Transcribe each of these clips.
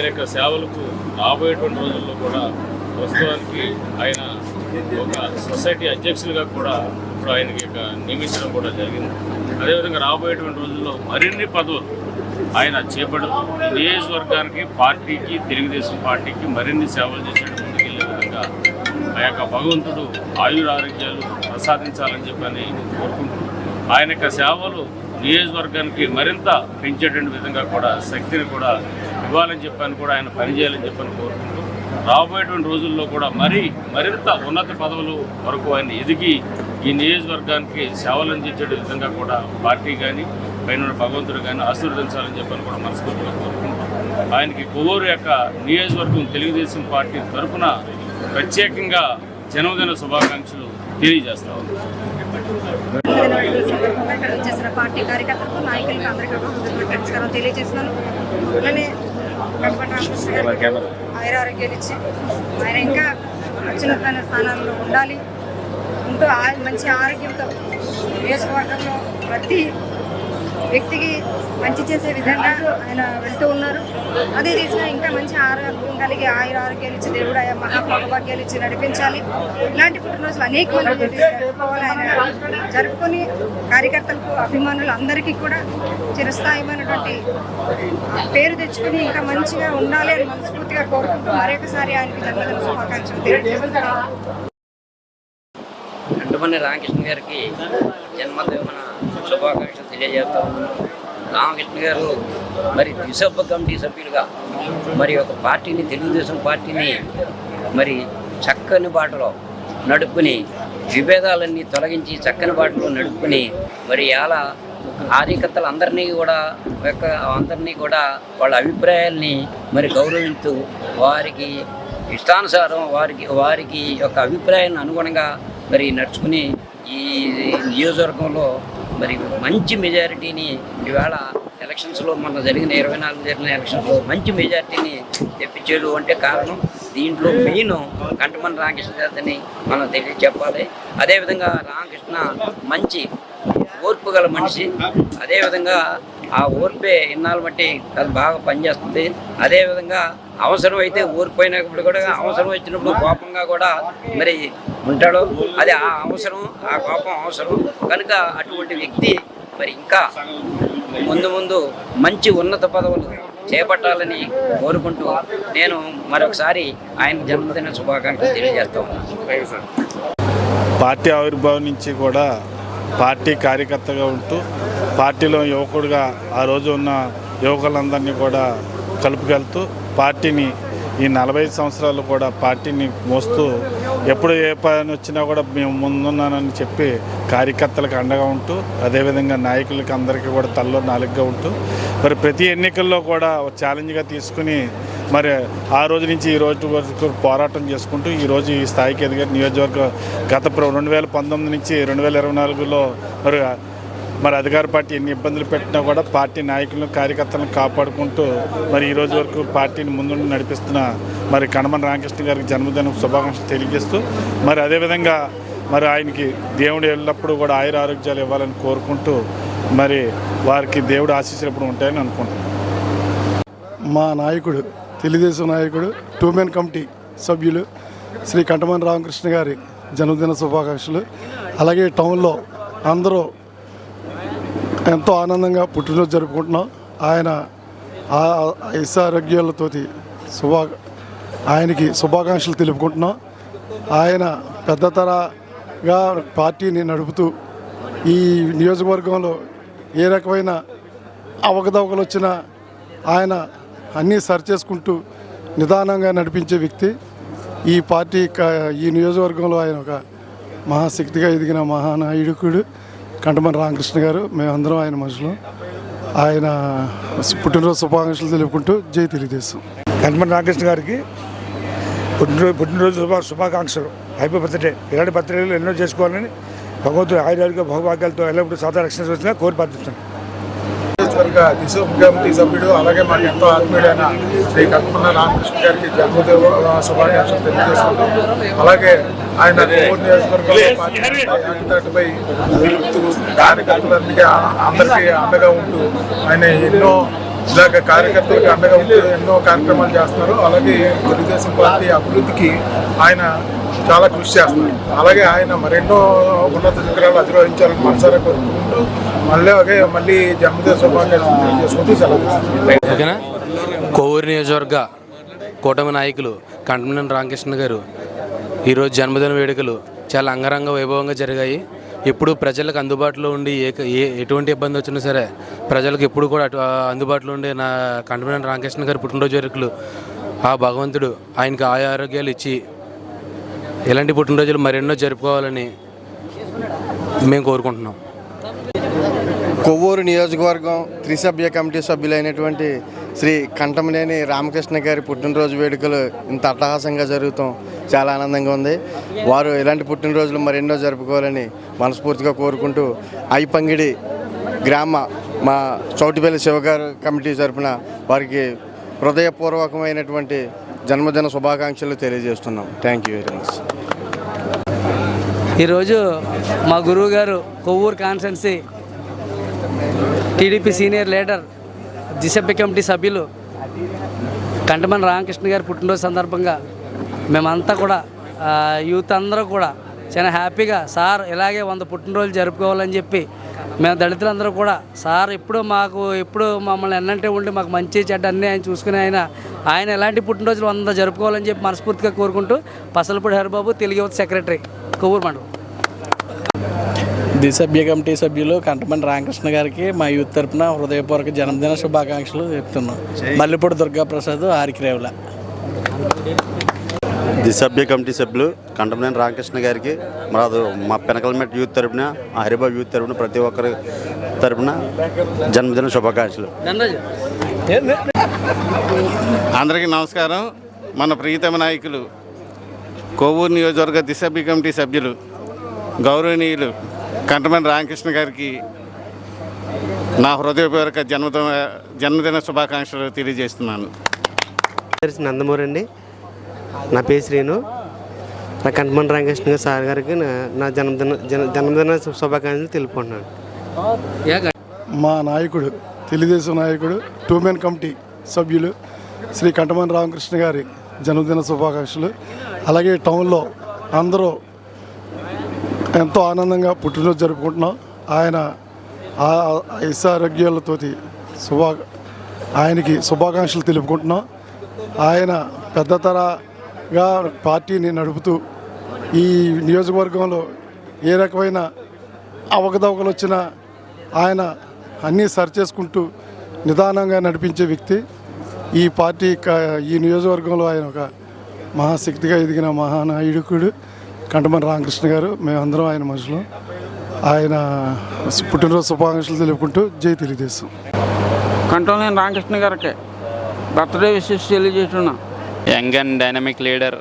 ఆయన యొక్క సేవలకు రాబోయేటువంటి రోజుల్లో కూడా ప్రస్తుతానికి ఆయన ఒక సొసైటీ అధ్యక్షులుగా కూడా ఇప్పుడు ఆయనకి నియమించడం కూడా జరిగింది. అదేవిధంగా రాబోయేటువంటి రోజుల్లో మరిన్ని పదవులు ఆయన చేపడుతూ నియోజకవర్గానికి పార్టీకి తెలుగుదేశం పార్టీకి మరిన్ని సేవలు చేసేటప్పుడు ముందుకెళ్ళే విధంగా ఆ యొక్క భగవంతుడు ఆయురారోగ్యాలు ప్రసాదించాలని చెప్పని కోరుకుంటూ ఆయన యొక్క సేవలు నియోజకవర్గానికి మరింత పెంచేటువంటి విధంగా కూడా శక్తిని కూడా ఇవ్వాలని చెప్పాను కూడా ఆయన పనిచేయాలని చెప్పని కోరుకుంటూ రాబోయేటువంటి రోజుల్లో కూడా మరీ మరింత ఉన్నత పదవులు వరకు ఆయన ఎదిగి ఈ నియోజకవర్గానికి సేవలు అందించే విధంగా కూడా పార్టీ కానీ పైన ఉన్న భగవంతుడు కానీ ఆశీర్వదించాలని చెప్పని కూడా మనస్ఫూర్తిగా కోరుకుంటాం ఆయనకి కొవ్వూరు యొక్క నియోజకవర్గం తెలుగుదేశం పార్టీ తరఫున ప్రత్యేకంగా జన్మదిన శుభాకాంక్షలు తెలియజేస్తా ఉన్నాం. పార్టీ కార్యకర్తలకు నాయకులకు అందరికీ నమస్కారం తెలియజేస్తున్నాను. అలానే ఆయన రామకృష్ణ ఇచ్చి ఆయన ఇంకా అత్యున్నతమైన స్థానాల్లో ఉండాలి. ఉంటూ ఆ- మంచి ఆరోగ్యంతో నియోజకవర్గంలో ప్రతి వ్యక్తికి మంచి చేసే విధంగా ఆయన వెళ్తూ ఉన్నారు. అదే తీసిన ఇంకా మంచి ఆరోగ్యం కలిగి ఆయుర ఆరోగ్యాలు ఇచ్చి దేవుడు ఆయన మహాభాగ్యాలు ఇచ్చి నడిపించాలి. ఇలాంటి పుట్టినరోజులు అనేక మంది జరుపుకోవాలి. ఆయన జరుపుకొని కార్యకర్తలకు అభిమానులు అందరికీ కూడా చిరస్థాయిమైనటువంటి పేరు తెచ్చుకుని ఇంకా మంచిగా ఉండాలి అని మనస్ఫూర్తిగా కోరుకుంటూ మరొకసారి ఆయనకి జన్మదిన శుభాకాంక్షలు తెలియజేస్తున్నాను. అంటమని రామకృష్ణ గారికి జన్మదేవన శుభాకాంక్షలు తెలియజేస్తా ఉన్నాను. రామకృష్ణ గారు మరి దిశబ్బ కమిటీ సభ్యులుగా మరి ఒక పార్టీని తెలుగుదేశం పార్టీని మరి చక్కని బాటలో నడుపుకుని విభేదాలన్నీ తొలగించి చక్కని బాటలో నడుపుకుని మరి ఎలా అందరినీ కూడా యొక్క అందరినీ కూడా వాళ్ళ అభిప్రాయాల్ని మరి గౌరవిస్తూ వారికి ఇష్టానుసారం వారికి వారికి యొక్క అభిప్రాయాన్ని అనుగుణంగా మరి నడుచుకుని ఈ నియోజకవర్గంలో మరి మంచి మెజారిటీని ఈవేళ ఎలక్షన్స్లో మన జరిగిన ఇరవై నాలుగు జరిగిన ఎలక్షన్స్లో మంచి మెజారిటీని తెప్పించేడు అంటే కారణం దీంట్లో మెయిన్ కంటమని రామకృష్ణ గారిని మనం తెలియ చెప్పాలి. అదేవిధంగా రామకృష్ణ మంచి ఓర్పు గల మనిషి. అదేవిధంగా ఆ ఓర్పే ఇన్నాళ్ళు బట్టి అది బాగా పనిచేస్తుంది. అదేవిధంగా అవసరం అయితే కూడా అవసరం వచ్చినప్పుడు కోపంగా కూడా మరి ఉంటాడు. అది ఆ అవసరం ఆ కోపం అవసరం. కనుక అటువంటి వ్యక్తి మరి ఇంకా ముందు ముందు మంచి ఉన్నత పదవులు చేపట్టాలని కోరుకుంటూ నేను మరొకసారి ఆయన జన్మదిన శుభాకాంక్షలు తెలియజేస్తా ఉన్నాను. పార్టీ ఆవిర్భావం నుంచి కూడా పార్టీ కార్యకర్తగా ఉంటూ పార్టీలో యువకుడిగా ఆ రోజు ఉన్న యువకులందరినీ కూడా కలుపుకెళ్తూ పార్టీని ఈ నలభై ఐదు సంవత్సరాలు కూడా పార్టీని మోస్తూ ఎప్పుడు ఏ పని వచ్చినా కూడా మేము ముందున్నానని చెప్పి కార్యకర్తలకు అండగా ఉంటూ అదేవిధంగా నాయకులకి అందరికీ కూడా తల్లో నాలుగుగా ఉంటూ మరి ప్రతి ఎన్నికల్లో కూడా ఛాలెంజ్గా తీసుకుని మరి ఆ రోజు నుంచి ఈ రోజు వరకు పోరాటం చేసుకుంటూ ఈరోజు ఈ స్థాయికి ఎదిగే నియోజకవర్గ గత ప్ర- రెండు వేల పంతొమ్మిది నుంచి రెండు వేల ఇరవై నాలుగులో మరి మరి అధికార పార్టీ ఎన్ని ఇబ్బందులు పెట్టినా కూడా పార్టీ నాయకులను కార్యకర్తలను కాపాడుకుంటూ మరి ఈ రోజు వరకు పార్టీని ముందుండి నడిపిస్తున్న మరి కణమన్ రామకృష్ణ గారికి జన్మదిన శుభాకాంక్షలు తెలియజేస్తూ మరి అదేవిధంగా మరి ఆయనకి దేవుడు ఎల్లప్పుడూ కూడా ఆయుర ఆరోగ్యాలు ఇవ్వాలని కోరుకుంటూ మరి వారికి దేవుడు ఆశీస్సులు ఎప్పుడు ఉంటాయని అనుకుంటున్నాను. మా నాయకుడు తెలుగుదేశం నాయకుడు టూ మెన్ కమిటీ సభ్యులు శ్రీ కంటమని రామకృష్ణ గారి జన్మదిన శుభాకాంక్షలు. అలాగే టౌన్లో అందరూ ఎంతో ఆనందంగా పుట్టినరోజు జరుపుకుంటున్నాం. ఆయన ఐశారోగ్యాలతో శుభా ఆయనకి శుభాకాంక్షలు తెలుపుకుంటున్నాం. ఆయన పెద్దతరగా పార్టీని నడుపుతూ ఈ నియోజకవర్గంలో ఏ రకమైన అవకతవకలు వచ్చినా ఆయన అన్నీ సరి చేసుకుంటూ నిదానంగా నడిపించే వ్యక్తి. ఈ పార్టీ ఈ నియోజకవర్గంలో ఆయన ఒక మహాశక్తిగా ఎదిగిన మహానాయుడుకుడు కంటమని రామకృష్ణ గారు. మేమందరం ఆయన మనుషులు. ఆయన పుట్టినరోజు శుభాకాంక్షలు తెలుపుకుంటూ జై తెలుగుదేశం. కంటమని రామకృష్ణ గారికి పుట్టినరోజు పుట్టినరోజు శుభా శుభాకాంక్షలు. హ్యాపీ బర్త్డే ఇలాంటి బర్త్డేలు ఎన్నో చేసుకోవాలని భగవంతుడు ఆయుర్వేదిక భౌభాగ్యాలతో ఎల్లప్పుడూ సాధారణ రక్షణ కోరి ప్రార్థిస్తున్నాను నియోజకవర్గ దిశ ముఖ్యమంత్రి సభ్యుడు అలాగే మాకు ఎంతో ఆత్మీయుడైన శ్రీ కల్పన రామకృష్ణ గారికి జన్మదిన శుభాకాంక్షలు తెలియజేసుకుంటూ అలాగే ఆయన కోవూరు ఏకతాటిపై నిలుపుతూ కార్యకర్తలందరికీ అందరికీ అండగా ఉంటూ ఆయన ఎన్నో ఇలాగ కార్యకర్తలకు అండగా ఉంటూ ఎన్నో కార్యక్రమాలు చేస్తున్నారు. అలాగే తెలుగుదేశం పార్టీ అభివృద్ధికి ఆయన చాలా కృషి చేస్తున్నారు. అలాగే ఆయన మరెన్నో ఉన్నత శిఖరాలు అధిరోహించాలని మనసారా కోరుకుంటూ మళ్ళీ అలాగే మళ్ళీ జన్మదిన శుభాకాంక్షలు తెలియజేసుకుంటూ సెలవు కోవూరు నియోజకవర్గ కూటమి నాయకులు కంటమనేని రామకృష్ణ గారు ఈరోజు జన్మదిన వేడుకలు చాలా అంగరంగ వైభవంగా జరిగాయి. ఎప్పుడు ప్రజలకు అందుబాటులో ఉండి ఏ ఏ ఎటువంటి ఇబ్బంది వచ్చినా సరే ప్రజలకు ఎప్పుడు కూడా అటు అందుబాటులో ఉండే నా కంటమనేని రామకృష్ణ గారి పుట్టినరోజు వరకులు ఆ భగవంతుడు ఆయనకి ఆయా ఆరోగ్యాలు ఇచ్చి ఇలాంటి పుట్టినరోజులు మరెన్నో జరుపుకోవాలని మేము కోరుకుంటున్నాం. కొవ్వూరు నియోజకవర్గం త్రిసభ్య కమిటీ సభ్యులైనటువంటి శ్రీ కంటమనేని రామకృష్ణ గారి పుట్టినరోజు వేడుకలు ఇంత అట్టహాసంగా జరుగుతాం. చాలా ఆనందంగా ఉంది. వారు ఇలాంటి పుట్టినరోజులు మరెన్నో జరుపుకోవాలని మనస్ఫూర్తిగా కోరుకుంటూ ఐపంగిడి గ్రామ మా చౌటిపల్లి శివగారు కమిటీ తరపున వారికి హృదయపూర్వకమైనటువంటి జన్మదిన శుభాకాంక్షలు తెలియజేస్తున్నాం. థ్యాంక్ యూ వెరీ మచ్ ఈరోజు మా గురువు గారు Kovvur constituency TDP senior leader దిశభ్య committee సభ్యులు కంటమని రామకృష్ణ గారి పుట్టినరోజు సందర్భంగా మేమంతా కూడా యూత్ అందరూ కూడా చాలా హ్యాపీగా సార్ ఇలాగే వంద పుట్టినరోజులు జరుపుకోవాలని చెప్పి మేము దళితులందరూ కూడా సార్ ఎప్పుడు మాకు ఎప్పుడు మమ్మల్ని ఎన్నంటే ఉండి మాకు మంచి చెడ్డ అన్నీ ఆయన చూసుకుని ఆయన ఆయన ఎలాంటి పుట్టినరోజులు వంద జరుపుకోవాలని చెప్పి మనస్ఫూర్తిగా కోరుకుంటూ పసలపూడి హరిబాబు తెలుగు యువత సెక్రటరీ కొవ్వూరు మండలం. దిసభ్య కమిటీ సభ్యులు కంటమని రామకృష్ణ గారికి మా యూత్ తరపున హృదయపూర్వక జన్మదిన శుభాకాంక్షలు చెప్తున్నాం. మల్లెపూడి దుర్గాప్రసాద్ ఆరికిరేవుల దిసభ్య కమిటీ సభ్యులు కంటమనేని రామకృష్ణ గారికి మాది మా పెనకల్మెట్ యూత్ తరపున మా హరిబాబు యూత్ తరపున ప్రతి ఒక్కరి తరపున జన్మదిన శుభాకాంక్షలు. అందరికీ నమస్కారం. మన ప్రియతమ నాయకులు కోవూరు నియోజకవర్గ దిశభ్య కమిటీ సభ్యులు గౌరవనీయులు కంటమని రామకృష్ణ గారికి నా హృదయపూర్వక జన్మదిన జన్మదిన శుభాకాంక్షలు తెలియజేస్తున్నాను. పేరు నందమూరి అండి. నా పేరు శ్రీను. నా కంటమని రామకృష్ణ గారు సార్ గారికి నా- జన్మదిన జన జన్మదిన శుభాకాంక్షలు తెలుపుకుంటున్నాను. మా నాయకుడు తెలుగుదేశం నాయకుడు టూ మెన్ కమిటీ సభ్యులు శ్రీ కంటమని రామకృష్ణ గారి జన్మదిన శుభాకాంక్షలు. అలాగే టౌన్లో అందరూ ఎంతో ఆనందంగా పుట్టినరోజు జరుపుకుంటున్నాం. ఆయన ఐశారోగ్యాలతో శుభా ఆయనకి శుభాకాంక్షలు తెలుపుకుంటున్నాం. ఆయన పెద్దతరగా పార్టీని నడుపుతూ ఈ నియోజకవర్గంలో ఏ రకమైన అవకతవకలు వచ్చినా ఆయన అన్నీ సరిచేసుకుంటూ నిదానంగా నడిపించే వ్యక్తి. ఈ పార్టీ ఈ నియోజకవర్గంలో ఆయన ఒక మహాశక్తిగా ఎదిగిన మహానాయుడుకుడు కంటమని రామకృష్ణ గారు మేమందరం ఆయన మనుషులు. ఆయన పుట్టినరోజు శుభాకాంక్షలు తెలుపుకుంటూ జై తెలుగుదేశం. కంట్రోల్ రామకృష్ణ గారికి బర్త్డే విషెస్ తెలియజేస్తున్నా. యంగ్ అండ్ డైనమిక్ లీడర్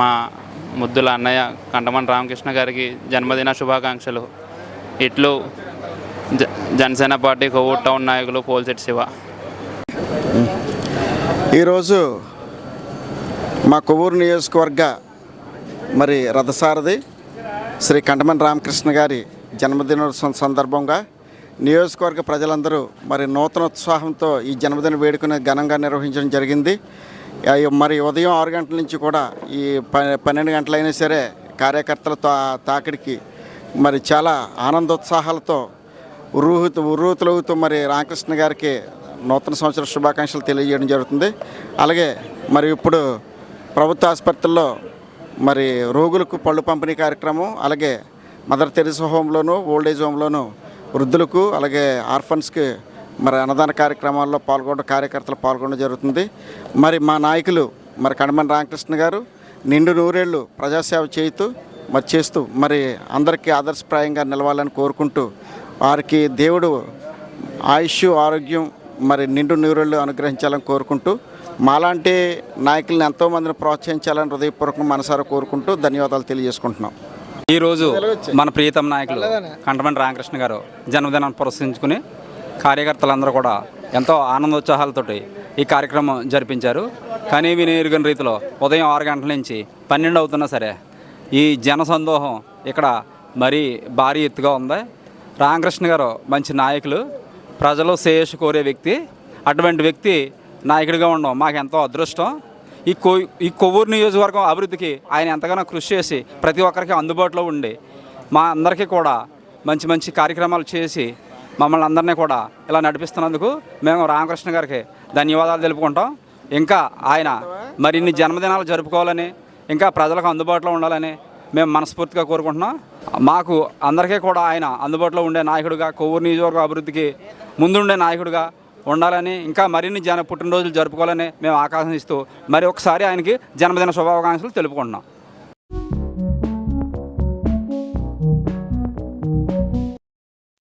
మా ముద్దుల అన్నయ్య కంటమన్ రామకృష్ణ గారికి జన్మదిన శుభాకాంక్షలు. ఇట్లు జ జనసేన పార్టీ కొవ్వూరు టౌన్ నాయకులు పోల్సెట్ శివ. ఈరోజు మా కొవ్వూరు నియోజకవర్గ మరి రథసారథి శ్రీ కంటమని రామకృష్ణ గారి జన్మదినోత్సవం సందర్భంగా నియోజకవర్గ ప్రజలందరూ మరి నూతన ఉత్సాహంతో ఈ జన్మదిన వేడుకను ఘనంగా నిర్వహించడం జరిగింది. మరి ఉదయం ఆరు గంటల నుంచి కూడా ఈ ప- పన్నెండు గంటలైనా సరే కార్యకర్తల తా తాకిడికి మరి చాలా ఆనందోత్సాహాలతో ఉరుహుతు ఉర్రూతులవుతూ మరి రామకృష్ణ గారికి నూతన సంవత్సర శుభాకాంక్షలు తెలియజేయడం జరుగుతుంది. అలాగే మరి ఇప్పుడు ప్రభుత్వ ఆసుపత్రుల్లో మరి రోగులకు పళ్ళు పంపిణీ కార్యక్రమం అలాగే మదర్ తెరిసా హోమ్లోను ఓల్డేజ్ హోమ్లోను వృద్ధులకు అలాగే ఆర్ఫన్స్కి మరి అన్నదాన కార్యక్రమాల్లో పాల్గొనడం కార్యకర్తలు పాల్గొనడం జరుగుతుంది. మరి మా నాయకులు మరి కణమన్ రామకృష్ణ గారు నిండు నూరేళ్ళు ప్రజాసేవ చేయుతూ మరి చేస్తూ మరి అందరికీ ఆదర్శప్రాయంగా నిలవాలని కోరుకుంటూ వారికి దేవుడు ఆయుష్ ఆరోగ్యం మరి నిండు నూరేళ్ళు అనుగ్రహించాలని కోరుకుంటూ మాలాంటి నాయకులను ఎంతోమందిని ప్రోత్సహించాలని హృదయపూర్వకంగా మనసారా కోరుకుంటూ ధన్యవాదాలు తెలియజేసుకుంటున్నాం. ఈరోజు మన ప్రియతమ నాయకులు కంటమని రామకృష్ణ గారు జన్మదినాన్ని పురస్కరించుకుని కార్యకర్తలందరూ కూడా ఎంతో ఆనందోత్సాహాలతోటి ఈ కార్యక్రమం జరిపించారు. కానీ విని ఎరుగని రీతిలో ఉదయం ఆరు గంటల నుంచి పన్నెండు అవుతున్నా సరే ఈ జన సందోహం ఇక్కడ మరీ భారీ ఎత్తుగా ఉంది. రామకృష్ణ గారు మంచి నాయకులు. ప్రజలు శ్రేయస్సు కోరే వ్యక్తి. అటువంటి వ్యక్తి నాయకుడిగా ఉండడం మాకు ఎంతో అదృష్టం. ఈ కొ ఈ కొవ్వూరు నియోజకవర్గం అభివృద్ధికి ఆయన ఎంతగానో కృషి చేసి ప్రతి ఒక్కరికి అందుబాటులో ఉండి మా అందరికీ కూడా మంచి మంచి కార్యక్రమాలు చేసి మమ్మల్ని అందరినీ కూడా ఇలా నడిపిస్తున్నందుకు మేము రామకృష్ణ గారికి ధన్యవాదాలు తెలుపుకుంటాం. ఇంకా ఆయన మరిన్ని జన్మదినాలు జరుపుకోవాలని ఇంకా ప్రజలకు అందుబాటులో ఉండాలని మేము మనస్ఫూర్తిగా కోరుకుంటున్నాం. మాకు అందరికీ కూడా ఆయన అందుబాటులో ఉండే నాయకుడిగా కొవ్వూరు నియోజకవర్గ అభివృద్ధికి ముందుండే నాయకుడిగా ఉండాలని ఇంకా మరిన్ని జన పుట్టినరోజులు జరుపుకోవాలని మేము ఆకాంక్షిస్తూ మరి ఒకసారి ఆయనకి జన్మదిన శుభాకాంక్షలు తెలుపుకుంటున్నాం.